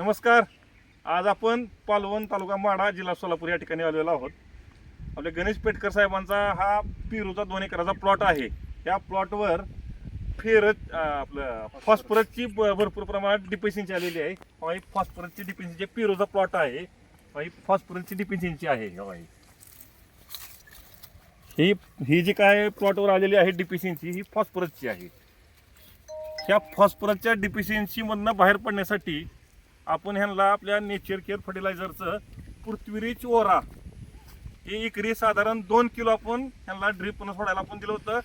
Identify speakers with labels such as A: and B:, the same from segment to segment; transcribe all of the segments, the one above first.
A: नमस्कार. आज आपण पालवण तालुका माडा जिल्हा सोलापूर या ठिकाणी आलेलो आहोत. आपल्या गणेश पेटकर साहेबांचा हा पिरूचा दोन एकराचा प्लॉट आहे. या प्लॉटवर फेरत आपलं फॉस्फरसची ब- भरपूर प्रमाणात डिपेन्शनची आलेली आहे. ही फॉस्फरसची डिपेन्शनची पिरूचा प्लॉट आहे ही फॉस्फरसची डिपेन्शनची आहे ही. ही जी काय प्लॉटवर आलेली आहे डिपेन्शनची ही फॉस्फरसची आहे. या फॉस्फरसच्या डिफिशियन्सीमधनं बाहेर पडण्यासाठी आपण ह्यांना आपल्या नेचर केअर फर्टिलायझरचं पृथ्वीरीच ओरा. हे एकरी साधारण दोन किलो आपण ह्यांना ड्रीप सोडायला आपण दिलं होतं.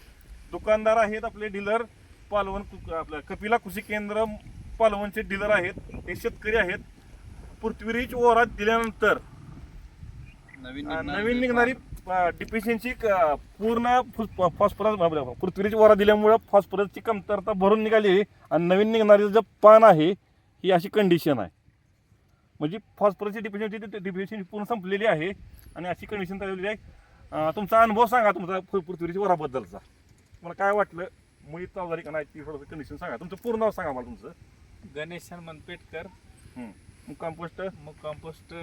A: दुकानदार आहेत आपले डीलर पालवण कु- आपलं कपिला कृषी केंद्र पालवणचे डीलर आहेत. हे शेतकरी आहेत. पृथ्वीरीच ओरा दिल्यानंतर
B: नवीन निघणारी
A: डिफिशियन्सी पूर्ण फॉस्फरस पृथ्वीची ओरा दिल्यामुळं फॉस्फरसची कमतरता भरून निघाली आणि नवीन निघणारी जे पान आहे ही अशी कंडिशन आहे. म्हणजे फॉस्फरसची डिफिशियन्सी डिफिशियन्सी पूर्ण संपलेली आहे आणि अशी कंडिशन झालेली आहे. तुमचा अनुभव सांगा तुमचा पृथ्वीच्या ओराबद्दलचा मला काय वाटलं? मुळी झाली का नाही? ती थोडंसं कंडिशन सांगा. तुमचं पूर्ण नाव सांगा मला तुमचं.
B: गणेश हनुमंत पेटकर.
A: कंपोस्ट
B: मुक्काम पोस्ट?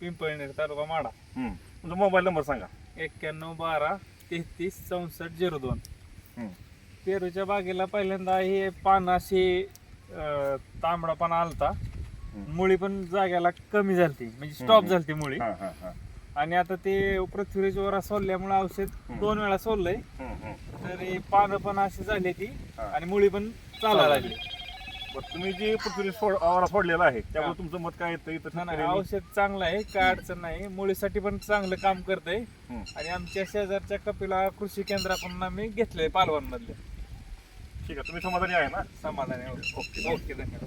B: पिंपळनेर तालुका माडा
A: तुमचा मोबाईल नंबर सांगा.
B: एक्क्याण्णव बारा तेहतीस चौसष्ट झिरो दोन. पेरूच्या बागेला पहिल्यांदा हे पान अशी तांबडा पान आलता मुळी पण जाग्याला कमी झालती म्हणजे स्टॉप. झालती मुळी
A: हां हां हां
B: आणि आता ते पृथ्वीच्या वर सोडल्यामुळे औषध. दोन वेळा सोडलंय
A: हम्म, हम्म.
B: तर हे पानं पण अशी झाली ती. आणि मुळी पण चालायला लागली
A: बरं, तुम्ही जे पृथ्वी सोड आवरा सोडलेला आहे त्यामुळे
B: हा.
A: तुमचं मत काय येतं इथं
B: नाही, नाही,
A: शेतकऱ्यांनी?
B: औषध चांगलं आहे काय अडचण नाही मुळीसाठी पण चांगलं काम करतंय
A: हम्म.
B: आणि आमच्या शेजारच्या कपिला कृषी केंद्राकडून आम्ही घेतलंय पालवण मधले
A: ठीक आहे तुम्ही समाधानी आहे ना
B: समाधानी.
A: ओके
B: ओके धन्यवाद